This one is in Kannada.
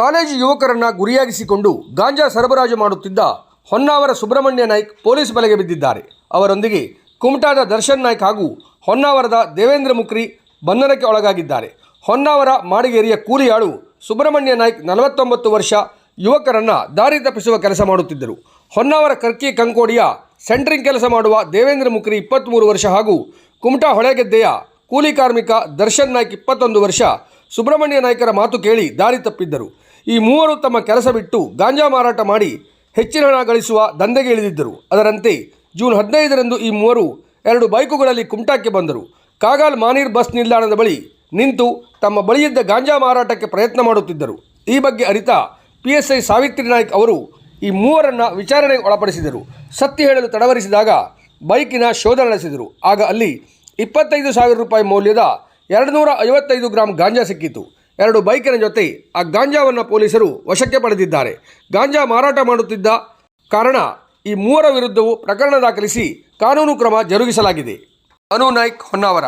ಕಾಲೇಜು ಯುವಕರನ್ನ ಗುರಿಯಾಗಿಸಿಕೊಂಡು ಗಾಂಜಾ ಸರಬರಾಜು ಮಾಡುತ್ತಿದ್ದ ಹೊನ್ನಾವರ ಸುಬ್ರಹ್ಮಣ್ಯ ನಾಯ್ಕ್ ಪೊಲೀಸ್ ಬಲೆಗೆ ಬಿದ್ದಿದ್ದಾರೆ. ಅವರೊಂದಿಗೆ ಕುಮಟಾದ ದರ್ಶನ್ ನಾಯ್ಕ್ ಹಾಗೂ ಹೊನ್ನಾವರದ ದೇವೇಂದ್ರ ಮುಕ್ರಿ ಬಂಧನಕ್ಕೆ ಒಳಗಾಗಿದ್ದಾರೆ. ಹೊನ್ನಾವರ ಮಾಡಿಗೇರಿಯ ಕೂಲಿಯಾಳು ಸುಬ್ರಹ್ಮಣ್ಯ ನಾಯ್ಕ್ ನಲವತ್ತೊಂಬತ್ತು ವರ್ಷ ಯುವಕರನ್ನ ದಾರಿ ತಪ್ಪಿಸುವ ಕೆಲಸ ಮಾಡುತ್ತಿದ್ದರು. ಹೊನ್ನಾವರ ಕರ್ಕಿ ಕಂಕೋಡಿಯ ಸೆಂಟ್ರಿಂಗ್ ಕೆಲಸ ಮಾಡುವ ದೇವೇಂದ್ರ ಮುಕ್ರಿ ಇಪ್ಪತ್ತ್ಮೂರು ವರ್ಷ ಹಾಗೂ ಕುಮಟಾ ಹೊಳೆಗೆದ್ದೆಯ ಕೂಲಿ ಕಾರ್ಮಿಕ ದರ್ಶನ್ ನಾಯ್ಕ್ ಇಪ್ಪತ್ತೊಂದು ವರ್ಷ ಸುಬ್ರಹ್ಮಣ್ಯ ನಾಯ್ಕರ ಮಾತು ಕೇಳಿ ದಾರಿ ತಪ್ಪಿದ್ದರು. ಈ ಮೂವರು ತಮ್ಮ ಕೆಲಸ ಬಿಟ್ಟು ಗಾಂಜಾ ಮಾರಾಟ ಮಾಡಿ ಹೆಚ್ಚಿನ ಹಣ ಗಳಿಸುವ ದಂಧೆಗೆ ಇಳಿದಿದ್ದರು. ಅದರಂತೆ ಜೂನ್ ಹದಿನೈದರಂದು ಈ ಮೂವರು ಎರಡು ಬೈಕುಗಳಲ್ಲಿ ಕುಮಟಾಕ್ಕೆ ಬಂದರು. ಕಾಗಾಲ್ ಮಾನೀರ್ ಬಸ್ ನಿಲ್ದಾಣದ ಬಳಿ ನಿಂತು ತಮ್ಮ ಬಳಿಯಿದ್ದ ಗಾಂಜಾ ಮಾರಾಟಕ್ಕೆ ಪ್ರಯತ್ನ ಮಾಡುತ್ತಿದ್ದರು. ಈ ಬಗ್ಗೆ ಅರಿತ P S I Savitri Naik ಅವರು ಈ ಮೂವರನ್ನು ವಿಚಾರಣೆಗೆ ಒಳಪಡಿಸಿದರು. ಸತ್ಯ ಹೇಳಲು ತಡವರಿಸಿದಾಗ ಬೈಕಿನ ಶೋಧ ನಡೆಸಿದರು. ಆಗ ಅಲ್ಲಿ ಇಪ್ಪತ್ತೈದು ಸಾವಿರ ರೂಪಾಯಿ ಮೌಲ್ಯದ ಎರಡು ನೂರ ಐವತ್ತೈದು ಗ್ರಾಂ ಗಾಂಜಾ ಸಿಕ್ಕಿತು. ಎರಡು ಬೈಕಿನ ಜೊತೆ ಆ ಗಾಂಜಾವನ್ನು ಪೊಲೀಸರು ವಶಕ್ಕೆ ಪಡೆದಿದ್ದಾರೆ. ಗಾಂಜಾ ಮಾರಾಟ ಮಾಡುತ್ತಿದ್ದ ಕಾರಣ ಈ ಮೂವರ ವಿರುದ್ಧವೂ ಪ್ರಕರಣ ದಾಖಲಿಸಿ ಕಾನೂನು ಕ್ರಮ ಜರುಗಿಸಲಾಗಿದೆ. ಅನು ನಾಯ್ಕ್ ಹೊನ್ನಾವರ.